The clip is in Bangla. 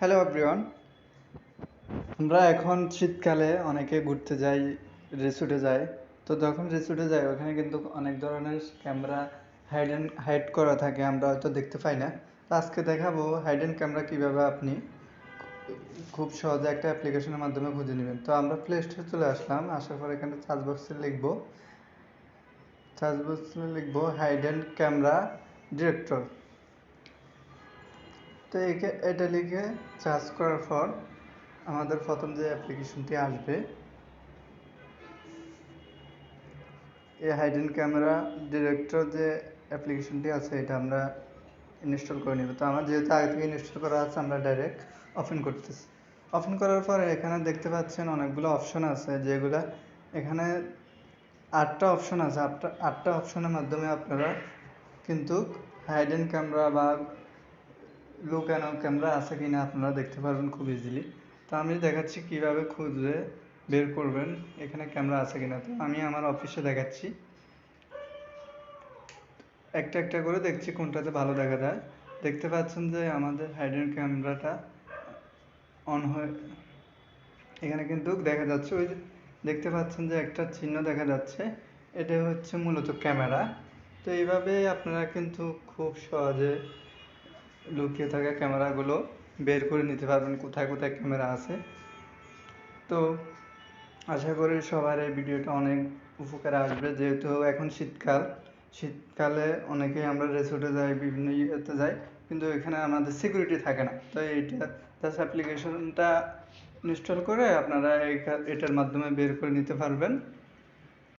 হ্যালো এভরিওয়ান আমরা এখন শীতকালে অনেকে ঘুরতে যাই রিসোর্টে যাই। তো যখন রিসোর্টে যাই, ওখানে কিন্তু অনেক ধরনের ক্যামেরা হাইডেন হাইড করা থাকে, আমরা হয়তো দেখতে পাই না। তো আজকে দেখাবো হাইডেন ক্যামেরা কীভাবে আপনি খুব সহজে একটা অ্যাপ্লিকেশনের মাধ্যমে খুঁজে নেবেন। তো আমরা প্লে স্টোরে চলে আসলাম, আসার পর এখানে সার্চ বক্সে লিখব। সার্চ বক্সে লিখব হাইডেন ক্যামেরা ডিরেক্টর তো একে, এটা লিখে সার্চ করার পর আমাদের প্রথম যে অ্যাপ্লিকেশনটি আসবে, এই হাইডেন ক্যামেরা ডিরেক্টর যে অ্যাপ্লিকেশনটি আছে, এটা আমরা ইনস্টল করে নেব। তো আমার যেহেতু আগে থেকে ইনস্টল করা আছে, আমরা ডাইরেক্ট ওপেন করতেছি। ওপেন করার পরে এখানে দেখতে পাচ্ছেন অনেকগুলো অপশন আছে, যেগুলা এখানে আটটা অপশন আছে। আটটা আটটা অপশনের মাধ্যমে আপনারা কিন্তু হাইডেন ক্যামেরা বা লুকানো ক্যামেরা আছে কিনা আপনারা দেখতে পারবেন খুব ইজিলি তো আমি দেখাচ্ছি কীভাবে খুঁজে বের করবেন, এখানে ক্যামেরা আছে কিনা। তো আমি আমার অফিসে দেখাচ্ছি। একটা একটা করে দেখছি কোনটাতে ভালো দেখা যায়। দেখতে পাচ্ছেন যে আমাদের হাইডেন ক্যামেরাটা অন হয়ে, এখানে কিন্তু দেখা যাচ্ছে ওই দেখতে পাচ্ছেন যে একটা চিহ্ন দেখা যাচ্ছে। এটা হচ্ছে মূলত ক্যামেরা। তো এইভাবে আপনারা কিন্তু খুব সহজে লুকিয়ে থাকা ক্যামেরাগুলো বের করে নিতে পারবেন কোথায় কোথায় ক্যামেরা আছে। তো আশা করি সবার এই ভিডিওটা অনেক উপকারে আসবে, যেহেতু এখন শীতকাল। শীতকালে অনেকেই আমরা রেসোর্টে যাই, বিভিন্ন ইয়েতে যাই, কিন্তু এখানে আমাদের সিকিউরিটি থাকে না। তো এইটা জাস্ট অ্যাপ্লিকেশনটা ইনস্টল করে আপনারা এটার মাধ্যমে বের করে নিতে পারবেন।